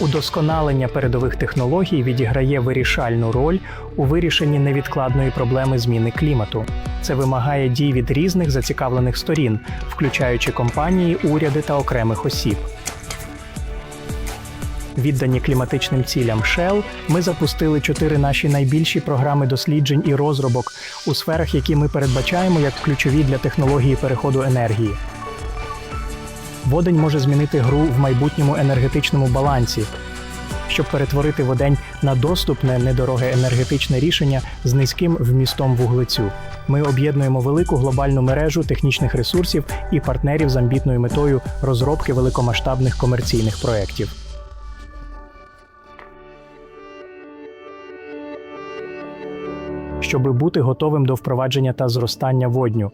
Удосконалення передових технологій відіграє вирішальну роль у вирішенні невідкладної проблеми зміни клімату. Це вимагає дій від різних зацікавлених сторін, включаючи компанії, уряди та окремих осіб. Віддані кліматичним цілям Shell, ми запустили чотири наші найбільші програми досліджень і розробок у сферах, які ми передбачаємо як ключові для технології переходу енергії. Водень може змінити гру в майбутньому енергетичному балансі, щоб перетворити водень на доступне недороге енергетичне рішення з низьким вмістом вуглецю. Ми об'єднуємо велику глобальну мережу технічних ресурсів і партнерів з амбітною метою розробки великомасштабних комерційних проєктів. Щоби бути готовим до впровадження та зростання водню.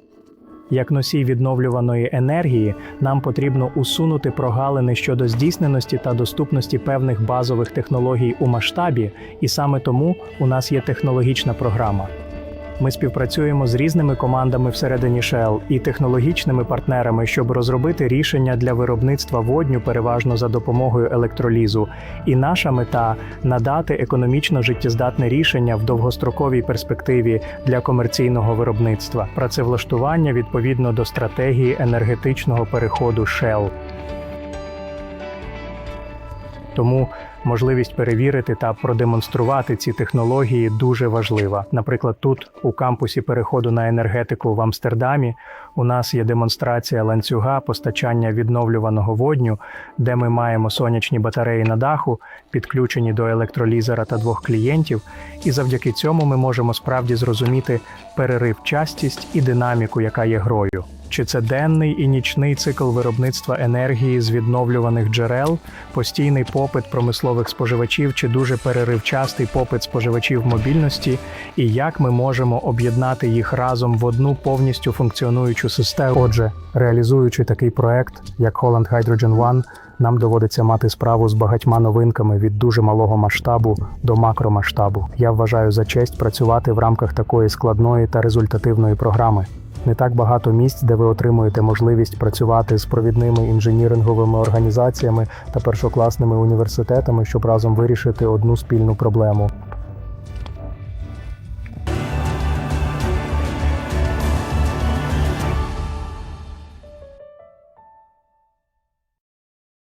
Як носій відновлюваної енергії, нам потрібно усунути прогалини щодо здійсненості та доступності певних базових технологій у масштабі, і саме тому у нас є технологічна програма. Ми співпрацюємо з різними командами всередині Shell і технологічними партнерами, щоб розробити рішення для виробництва водню переважно за допомогою електролізу. І наша мета надати економічно життєздатне рішення в довгостроковій перспективі для комерційного виробництва, працевлаштування відповідно до стратегії енергетичного переходу Shell. Тому можливість перевірити та продемонструвати ці технології дуже важлива. Наприклад, тут, у кампусі переходу на енергетику в Амстердамі, у нас є демонстрація ланцюга постачання відновлюваного водню, де ми маємо сонячні батареї на даху, підключені до електролізера та двох клієнтів, і завдяки цьому ми можемо справді зрозуміти перерив частість і динаміку, яка є грою. Чи це денний і нічний цикл виробництва енергії з відновлюваних джерел, постійний попит промислових споживачів чи дуже переривчастий попит споживачів мобільності, і як ми можемо об'єднати їх разом в одну повністю функціонуючу систему? Отже, реалізуючи такий проект, як Holland Hydrogen One, нам доводиться мати справу з багатьма новинками від дуже малого масштабу до макромасштабу. Я вважаю за честь працювати в рамках такої складної та результативної програми. Не так багато місць, де ви отримуєте можливість працювати з провідними інженіринговими організаціями та першокласними університетами, щоб разом вирішити одну спільну проблему.